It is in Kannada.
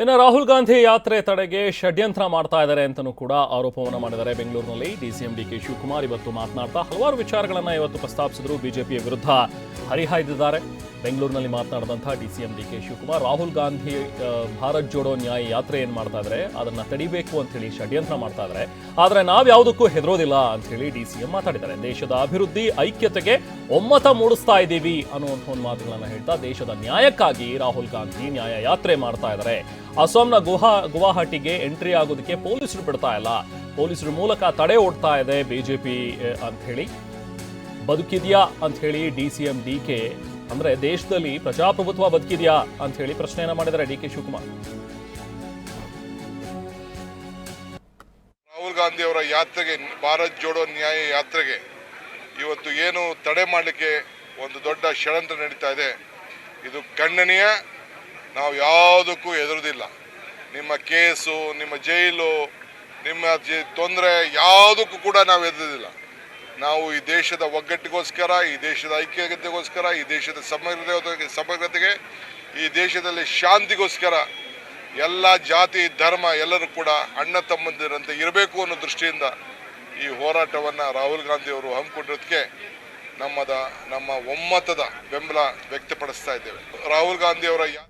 ಇನ್ನು ರಾಹುಲ್ ಗಾಂಧಿ ಯಾತ್ರೆ ತಡೆಗೆ ಷಡ್ಯಂತ್ರ ಮಾಡ್ತಾ ಇದ್ದಾರೆ ಅಂತಲೂ ಕೂಡ ಆರೋಪವನ್ನು ಮಾಡಿದ್ದಾರೆ. ಬೆಂಗಳೂರಿನಲ್ಲಿ ಡಿಸಿಎಂ ಡಿ ಕೆ ಶಿವಕುಮಾರ್ ಇವತ್ತು ಮಾತನಾಡ್ತಾ ಹಲವಾರು ವಿಚಾರಗಳನ್ನ ಇವತ್ತು ಪ್ರಸ್ತಾಪಿಸಿದ್ರು. ಬಿಜೆಪಿಯ ವಿರುದ್ಧ ಹರಿಹಾಯ್ದಿದ್ದಾರೆ. ಬೆಂಗಳೂರಿನಲ್ಲಿ ಮಾತನಾಡಿದಂಥ D C M D K Shivakumar, Rahul Gandhi Bharat Jodo Nyay Yatra ಏನು ಮಾಡ್ತಾ ಇದ್ದಾರೆ ಅದನ್ನು ತಡಿಬೇಕು ಅಂತ ಹೇಳಿ ಷಡ್ಯಂತ್ರ ಮಾಡ್ತಾ ಇದ್ದಾರೆ ಆದರೆ ನಾವು ಯಾವುದಕ್ಕೂ ಹೆದರೋದಿಲ್ಲ ಅಂತ ಹೇಳಿ ಡಿ ಸಿ ಎಂ ಮಾತಾಡಿದ್ದಾರೆ. ದೇಶದ ಅಭಿವೃದ್ಧಿ, ಐಕ್ಯತೆಗೆ ಒಮ್ಮತ ಮೂಡಿಸ್ತಾ ಇದ್ದೀವಿ ಅನ್ನುವಂಥ ಒಂದು ಮಾತುಗಳನ್ನು ಹೇಳ್ತಾ ದೇಶದ ನ್ಯಾಯಕ್ಕಾಗಿ ರಾಹುಲ್ ಗಾಂಧಿ ನ್ಯಾಯ ಯಾತ್ರೆ ಮಾಡ್ತಾ ಇದ್ದಾರೆ ಅಸ್ಸಾಂನ ಗುಹಾ, ಗುವಾಹಟಿಗೆ ಎಂಟ್ರಿ ಆಗೋದಕ್ಕೆ ಪೊಲೀಸರು ಬಿಡ್ತಾ ಇಲ್ಲ. ಪೊಲೀಸರು ಮೂಲಕ ತಡೆ ಓಡ್ತಾ ಇದೆ ಬಿಜೆಪಿ ಅಂತ ಹೇಳಿ. ಅಂಥೇಳಿ ಅಂತ D C M D K ಅಂದ್ರೆ ದೇಶದಲ್ಲಿ ಪ್ರಜಾಪ್ರಭುತ್ವ ಬದುಕಿದ್ಯಾ ಅಂತ ಹೇಳಿ ಪ್ರಶ್ನೆಯನ್ನ ಮಾಡಿದ್ದಾರೆ ಡಿ ಕೆ ಶಿವಕುಮಾರ್. ರಾಹುಲ್ ಗಾಂಧಿ ಅವರ ಯಾತ್ರೆಗೆ, ಭಾರತ್ ಜೋಡೋ ನ್ಯಾಯ ಯಾತ್ರೆಗೆ ಇವತ್ತು ಏನು ತಡೆ ಮಾಡಲಿಕ್ಕೆ ಒಂದು ದೊಡ್ಡ ಷಡ್ಯಂತ್ರ ನಡೀತಾ ಇದೆ. ಇದು ಖಂಡನೀಯ, ನಾವು ಯಾವುದಕ್ಕೂ ಎದುರುದಿಲ್ಲ ನಿಮ್ಮ ಕೇಸು, ನಿಮ್ಮ ಜೈಲು, ನಿಮ್ಮ ತೊಂದರೆ ಯಾವುದಕ್ಕೂ ಕೂಡ ನಾವು ಹೆದರುವುದಿಲ್ಲ. ನಾವು ಈ ದೇಶದ ಒಗ್ಗಟ್ಟಿಗೋಸ್ಕರ, ಈ ದೇಶದ ಐಕ್ಯತೆಗೋಸ್ಕರ, ಈ ದೇಶದ ಸಮಗ್ರತೆ ಸಮಗ್ರತೆಗೆ, ಈ ದೇಶದಲ್ಲಿ ಶಾಂತಿಗೋಸ್ಕರ ಎಲ್ಲ ಜಾತಿ, ಧರ್ಮ ಎಲ್ಲರೂ ಕೂಡ ಅಣ್ಣ ತಮ್ಮಂದಿರಂತೆ ಇರಬೇಕು ಅನ್ನೋ ದೃಷ್ಟಿಯಿಂದ ಈ ಹೋರಾಟವನ್ನು ರಾಹುಲ್ ಗಾಂಧಿ ಅವರು ಹಮ್ಮಿಕೊಂಡಿರೋದಕ್ಕೆ ನಮ್ಮದ, ನಮ್ಮ ಒಮ್ಮತದ ಬೆಂಬಲ ವ್ಯಕ್ತಪಡಿಸ್ತಾ ಇದ್ದೇವೆ. ರಾಹುಲ್ ಗಾಂಧಿ ಅವರ ಯಾ-